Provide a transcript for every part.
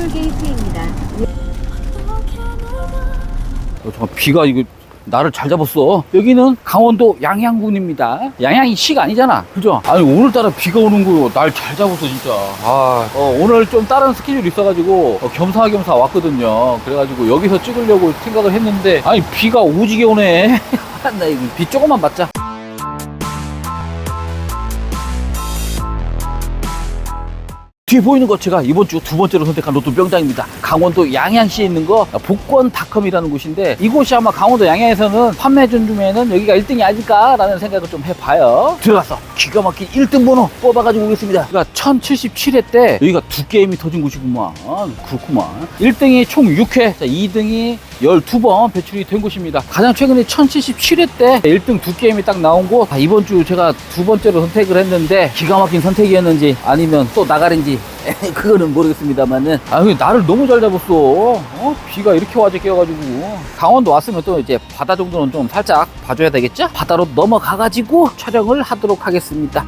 톨게이트입니다. 어, 잠깐 비가 이거 나를 잘 잡았어. 여기는 강원도 양양군입니다. 양양이 시가 아니잖아. 그죠? 아니 오늘따라 비가 오는 거날잘 잡았어 진짜. 아 어, 오늘 좀 다른 스케줄이 있어가지고 어, 겸사겸사 왔거든요. 그래가지고 여기서 찍으려고 생각을 했는데 아니 비가 오지게 오네. 나 이거 비 조금만 맞자. 뒤에 보이는 거 제가 이번 주 두 번째로 선택한 로또 명장입니다. 강원도 양양시에 있는 거 복권닷컴이라는 곳인데 이곳이 아마 강원도 양양에서는 판매 중에는 여기가 1등이 아닐까라는 생각을 좀 해봐요. 들어가서 기가 막힌 1등 번호 뽑아가지고 오겠습니다. 그러니까 1077회 때 여기가 두 게임이 터진 곳이구만. 아, 그렇구만. 1등이 총 6회, 자, 2등이 12번 배출이 된 곳입니다. 가장 최근에 1077회 때 1등 두 게임이 딱 나온 곳. 아, 이번 주 제가 두 번째로 선택을 했는데 기가 막힌 선택이었는지 아니면 또 나가는지 그거는 모르겠습니다만은 아 나를 너무 잘 잡았어. 어? 비가 이렇게 와제 깨어가지고 강원도 왔으면 또 이제 바다 정도는 좀 살짝 봐줘야 되겠죠? 바다로 넘어가가지고 촬영을 하도록 하겠습니다.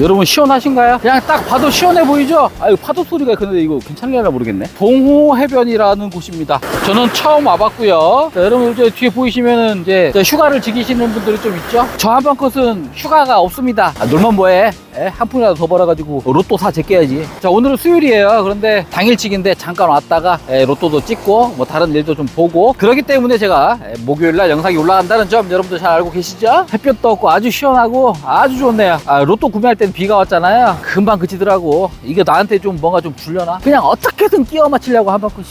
여러분 시원하신가요? 그냥 딱 봐도 시원해 보이죠? 아유 파도 소리가 근데 이거 괜찮려나 모르겠네. 동호 해변이라는 곳입니다. 저는 처음 와봤고요. 자, 여러분 이제 뒤에 보이시면은 이제 저 휴가를 즐기시는 분들이 좀 있죠? 저 한방 컷은 휴가가 없습니다. 아, 놀면 뭐해 에? 한 푼이라도 더 벌어가지고 로또 사 제껴야지. 자 오늘은 수요일이에요. 그런데 당일치기인데 잠깐 왔다가 에, 로또도 찍고 뭐 다른 일도 좀 보고. 그렇기 때문에 제가 에, 목요일날 영상이 올라간다는 점 여러분들 잘 알고 계시죠? 햇볕도 없고 아주 시원하고 아주 좋네요. 아, 로또 구매할 땐 비가 왔잖아요. 금방 그치더라고. 이게 나한테 좀 뭔가 좀 불려나? 그냥 어떻게든 끼워 맞추려고 한방 컷이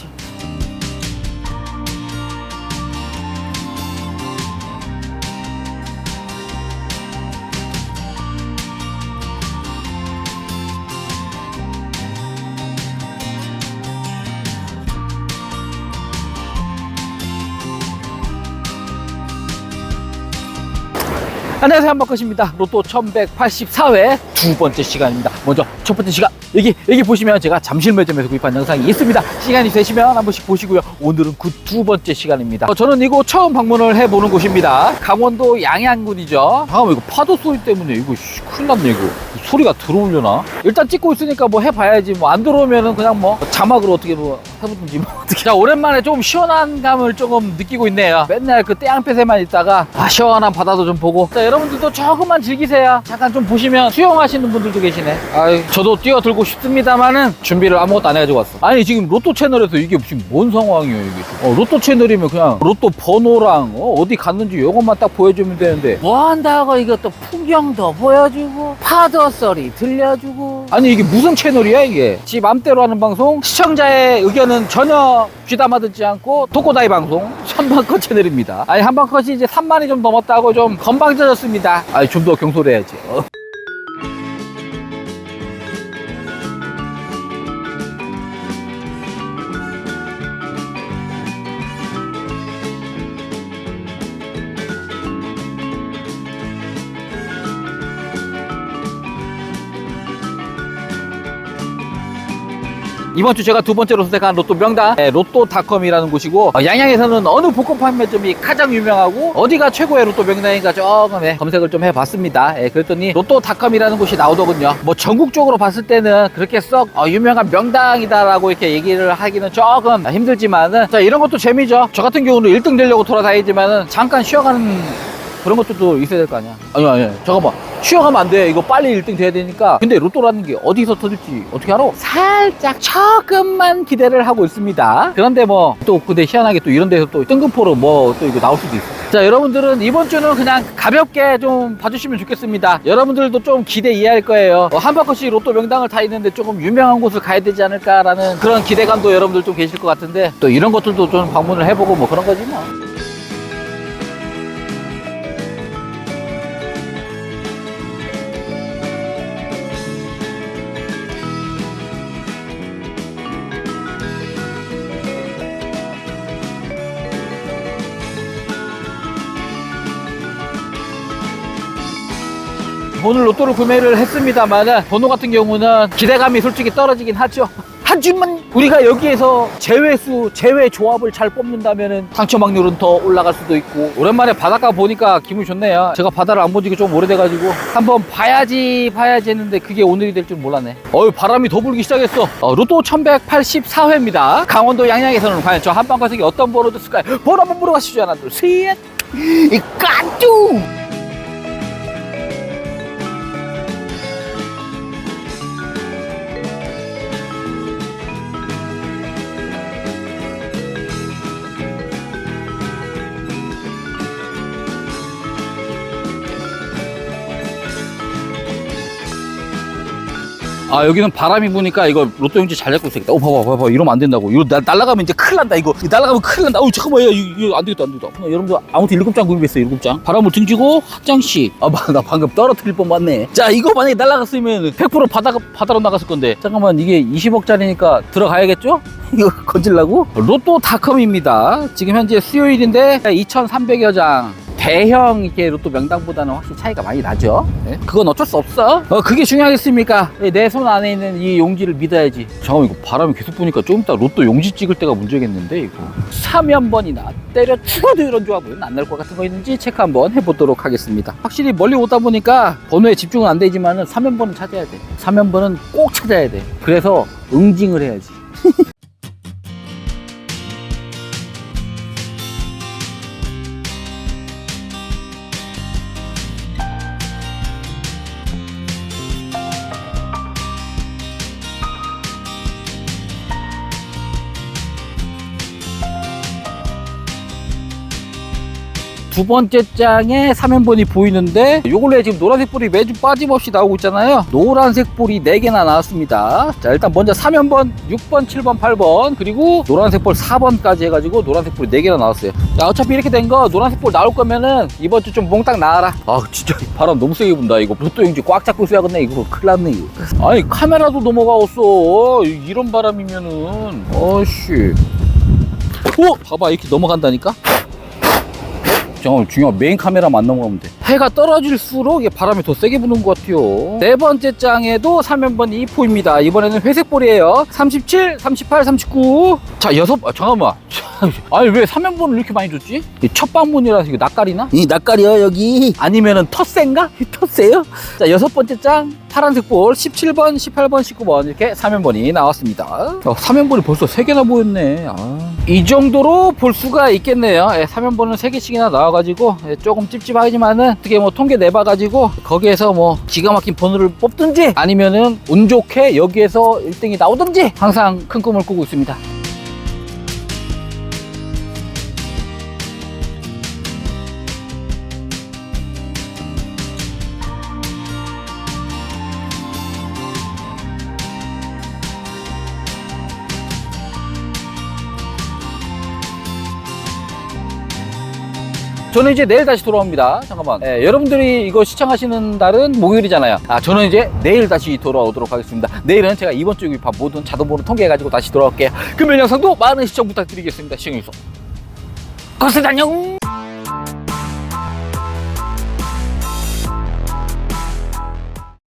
안녕하세요. 한바컷입니다. 로또 1184회 두 번째 시간입니다. 먼저 첫 번째 시간. 여기 여기 보시면 제가 잠실 매점에서 구입한 영상이 있습니다. 시간이 되시면 한 번씩 보시고요. 오늘은 그 두 번째 시간입니다. 어, 저는 이곳 처음 방문을 해보는 곳입니다. 강원도 양양군이죠. 잠깐만 이거 파도 소리 때문에 이거 씨, 큰일 났네 이거 소리가 들어오려나? 일단 찍고 있으니까 뭐 해봐야지. 뭐 안 들어오면은 그냥 뭐 자막으로 어떻게 뭐 해보든지 뭐 어떻게. 자 오랜만에 좀 시원한 감을 조금 느끼고 있네요. 맨날 그 떼양볕에만 있다가 아 시원한 바다도 좀 보고. 자 여러분들도 조금만 즐기세요. 잠깐 좀 보시면 수영하시는 분들도 계시네. 아유 저도 뛰어들고 싶습니다만은 준비를 아무것도 안 해가지고 왔어. 아니 지금 로또 채널에서 이게 무슨 뭔 상황이에요 이게 어, 로또 채널이면 그냥 로또 번호랑 어, 어디 갔는지 이것만 딱 보여주면 되는데. 뭐 한다고 이것도 풍경도 보여주고 파도 소리 들려주고. 아니 이게 무슨 채널이야 이게? 지 맘대로 하는 방송? 시청자의 의견은 전혀 귀담아 듣지 않고 독고다이 방송? 한방컷 채널입니다. 아니 한방컷이 이제 3만이 좀 넘었다고 좀 건방져졌습니다. 아니 좀 더 경솔해야지 이번 주 제가 두 번째로 선택한 로또 명당 네, 로또닷컴이라는 곳이고 어, 양양에서는 어느 복권 판매점이 가장 유명하고 어디가 최고의 로또 명당인가 조금 예, 검색을 좀 해봤습니다. 예, 그랬더니 로또닷컴이라는 곳이 나오더군요. 뭐 전국적으로 봤을 때는 그렇게 썩 어, 유명한 명당이다라고 이렇게 얘기를 하기는 조금 힘들지만은 자 이런 것도 재미죠. 저 같은 경우는 1등 되려고 돌아다니지만은 잠깐 쉬어가는 그런 것들도 있어야 될 거 아니야 아니 아니 잠깐만 쉬어가면 안 돼. 이거 빨리 1등 돼야 되니까. 근데 로또라는 게 어디서 터질지 어떻게 알아? 살짝 조금만 기대를 하고 있습니다. 그런데 뭐 또 근데 희한하게 또 이런 데서 또 뜬금포로 뭐 또 이거 나올 수도 있어. 자, 여러분들은 이번 주는 그냥 가볍게 좀 봐주시면 좋겠습니다. 여러분들도 좀 기대 이해할 거예요. 어, 한 바퀴씩 로또 명당을 다 있는데 조금 유명한 곳을 가야 되지 않을까라는 그런 기대감도 여러분들 좀 계실 것 같은데 또 이런 것들도 좀 방문을 해보고 뭐 그런 거지 뭐. 오늘 로또를 구매를 했습니다만 번호 같은 경우는 기대감이 솔직히 떨어지긴 하죠. 하지만 우리가 여기에서 제외수, 제외 조합을 잘 뽑는다면 당첨 확률은 더 올라갈 수도 있고 오랜만에 바닷가 보니까 기분이 좋네요. 제가 바다를 안 본지 좀 오래돼가지고 한번 봐야지 봐야지 했는데 그게 오늘이 될 줄 몰랐네. 어유 바람이 더 불기 시작했어. 어, 로또 1184회입니다. 강원도 양양에서는 과연 저 한방가석이 어떤 번호 줬을까요? 번호 한번 물어가시죠 하나 둘셋이 깐뚱 아 여기는 바람이 부니까 이거 로또 용지 잘 잡고 있어야겠다. 어 봐봐 봐봐 이러면 안 된다고. 이거 나, 날아가면 이제 큰일 난다 이거. 이거 날아가면 큰일 난다. 어우 잠깐만 야 이거, 이거 안 되겠다 안 되겠다. 어, 여러분들 아무튼 일곱 장 구입했어요 일곱 장. 바람을 등지고 한 장씩. 아나 방금 떨어뜨릴 뻔 맞네. 자 이거 만약에 날아갔으면 100% 바다 바다로 나갔을 건데. 잠깐만 이게 20억짜리니까 들어가야겠죠? 이거 건질라고? 로또 닷컴입니다. 지금 현재 수요일인데 2,300여 장. 대형 이게 로또 명당보다는 확실히 차이가 많이 나죠. 네? 그건 어쩔 수 없어. 어, 그게 중요하겠습니까? 내 손 안에 있는 이 용지를 믿어야지. 잠깐만 이거 바람이 계속 부니까 좀 이따 로또 용지 찍을 때가 문제겠는데 이거. 3연번이나 때려 죽어도 이런 조합은 안 날 것 같은 거 있는지 체크 한번 해보도록 하겠습니다. 확실히 멀리 오다 보니까 번호에 집중은 안 되지만은 3연번은 찾아야 돼. 3연번은 꼭 찾아야 돼. 그래서 응징을 해야지. 두 번째 장에 3연번이 보이는데 요걸로 지금 노란색 볼이 매주 빠짐없이 나오고 있잖아요. 노란색 볼이 4개나 나왔습니다. 자 일단 먼저 3연번 6번 7번 8번 그리고 노란색 볼 4번까지 해가지고 노란색 볼이 4개나 나왔어요. 자 어차피 이렇게 된 거 노란색 볼 나올 거면은 이번 주 좀 몽땅 나와라. 아 진짜 바람 너무 세게 분다. 이거 로또 용지 꽉 잡고 있어야겠네. 이거 큰일 났네 이거. 아니 카메라도 넘어가었어. 이런 바람이면은. 어씨. 오! 봐봐 이렇게 넘어간다니까 잠깐만 중요한 메인 카메라만 안 넘어가면 돼. 해가 떨어질수록 이게 바람이 더 세게 부는 것 같아요. 네 번째 장에도 3연번 2포입니다. 이번에는 회색볼이에요. 37, 38, 39 자 여섯 아, 잠깐만. 아니 왜 3연번을 이렇게 많이 줬지? 이첫 방문이라서 이거 낯가리나? 이 낯가리요 여기. 아니면은 텃세인가? 이 텃세요? 자 여섯 번째 장. 파란색 볼. 17번, 18번, 19번. 이렇게 3연번이 나왔습니다. 어, 3연번이 벌써 3개나 보였네. 아. 이 정도로 볼 수가 있겠네요. 예, 3연번은 3개씩이나 나와가지고 예, 조금 찝찝하지만은 어떻게 뭐 통계 내봐가지고 거기에서 뭐 기가 막힌 번호를 뽑든지 아니면은 운 좋게 여기에서 1등이 나오든지 항상 큰 꿈을 꾸고 있습니다 저는 이제 내일 다시 돌아옵니다. 잠깐만. 예, 여러분들이 이거 시청하시는 날은 목요일이잖아요. 아, 저는 이제 내일 다시 돌아오도록 하겠습니다. 내일은 제가 이번 주 구입한 모든 자동번호 통계해가지고 다시 돌아올게요. 금요일 영상도 많은 시청 부탁드리겠습니다. 시청해주셔서. 고맙습니다. 안녕!